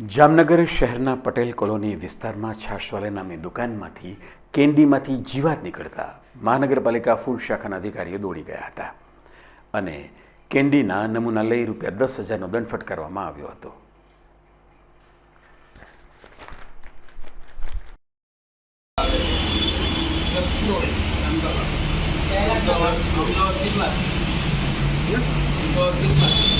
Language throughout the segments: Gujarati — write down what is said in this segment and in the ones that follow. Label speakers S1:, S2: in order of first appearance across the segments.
S1: જામનગર શહેરના પટેલ કોલોની વિસ્તારમાં છાશવાલે નામની દુકાનમાંથી કેન્ડીમાંથી જીવાત નીકળતા મહાનગરપાલિકા ફૂડ શાખાના અધિકારીઓ દોડી ગયા હતા અને કેન્ડીના નમૂના લઈ રૂપિયા દસ હજારનો દંડ ફટકારવામાં આવ્યો હતો.
S2: અમદાવાદ કેટલા? અમદાવાદ કેટલા?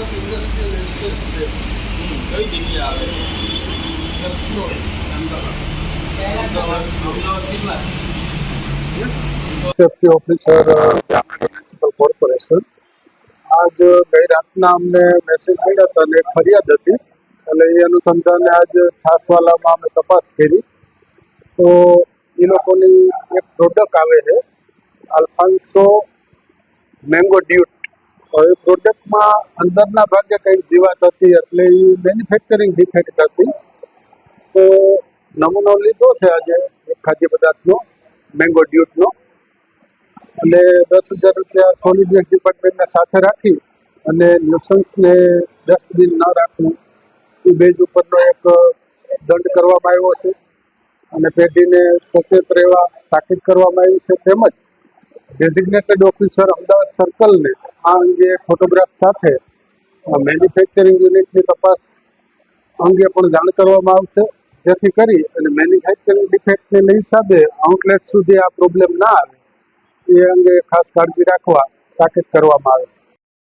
S2: સ્વાગત ઇન્ડસ્ટ્રીયલ એસ્ટેટ છે કઈ જગ્યા આવે છે? ફ્લોર અમદાવાદ. અમદાવાદ અમદાવાદ કેટલા?
S3: સેફ્ટી ઓફિસર મ્યુનિસિપલ કોર્પોરેશન આજ ગઈ રાતના અમને મેસેજ મળ્યા હતા અને એક ફરિયાદ હતી. એટલે એ અનુસંધાને આજ છાસવાલામાં અમે તપાસ કરી. તો એ લોકોની એક પ્રોડક્ટ આવે છે આલ્ફાન્સો મેંગો ડ્યુટ એ પ્રોડક્ટમાં અંદરના ભાગે કંઈક જીવાત હતી એટલે એ મેન્યુફેક્ચરિંગ ડિફેક્ટ હતી. તો નમૂનો લીધો છે આજે ખાદ્ય પદાર્થનો મેંગો ડ્યુટનો એટલે દસ હજાર રૂપિયા સોલિડ વેસ્ટ ડિપાર્ટમેન્ટને સાથે રાખી અને ન્યુસન્સને ડસ્ટબિન ન રાખવું, એ બેજ ઉપરનો એક દંડ કરવામાં આવ્યો છે. અને પેઢીને સચેત રહેવા, તાકીદ કરવામાં આવી છે તેમજ ડેઝિગ્નેટેડ ઓફિસર અમદાવાદ સર્કલને આ અંગે ફોટોગ્રાફ સાથે મેન્યુફેક્ચરિંગ યુનિટની તપાસ અંગે પણ જાણ કરવામાં આવશે. જેથી કરી અને મેન્યુફેક્ચરિંગ ડિફેક્ટને હિસાબે આઉટલેટ સુધી આ પ્રોબ્લેમ ના આવે. એ અંગે ખાસ કાળજી રાખવા તાકીદ કરવામાં આવે છે.